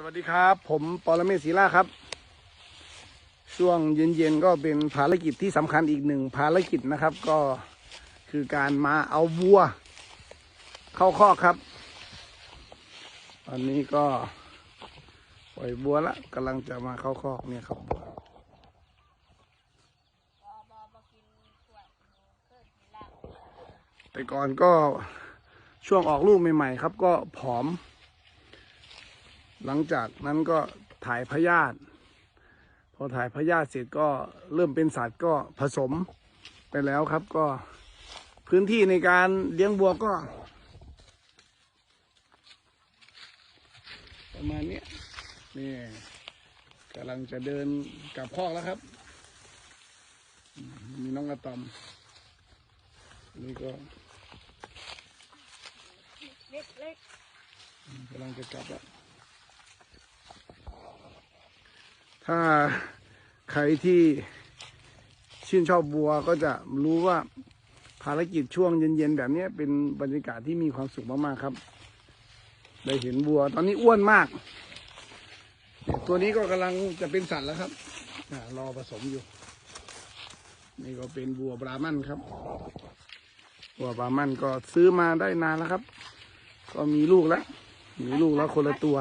สวัสดีครับ ผมปรเมศศิลาครับ ช่วงเย็นๆก็เป็นภารกิจที่สำคัญอีกหนึ่งภารกิจนะครับ ก็คือการมาเอาวัว เข้าคอกครับตอนนี้ก็ปล่อยบัวละกำลังจะมาเข้าคอกเนี่ยครับบัวแต่ก่อนก็ช่วงออกลูกใหม่ ๆ ครับ ก็ผอม หลังจากนั้นก็ถ่ายพยาธิพอถ่ายพยาธิเสร็จก็เริ่มเป็นสัตว์ก็ผสมไปแล้วครับก็พื้นที่ในการเลี้ยงบัวก็ประมาณนี้นี่กำลังจะเดินกลับคอกแล้วครับ มีน้องอะตอมนี่ก็เล็กเล็กกำลังจะกลับแล้ว ถ้าใครที่ชื่นชอบบัวก็จะรู้ว่าภารกิจช่วงเย็นๆแบบนี้เป็นบรรยากาศที่มีความสุขมากๆครับ ได้เห็นบัว ตอนนี้อ้วนมาก ตัวนี้ก็กำลังจะเป็นสัตว์แล้วครับรอผสมอยู่ นี่ก็เป็นบัวบรามันครับ บัวบรามันก็ซื้อมาได้นานแล้วครับ ก็มีลูกแล้ว มีลูกแล้วคนละตัว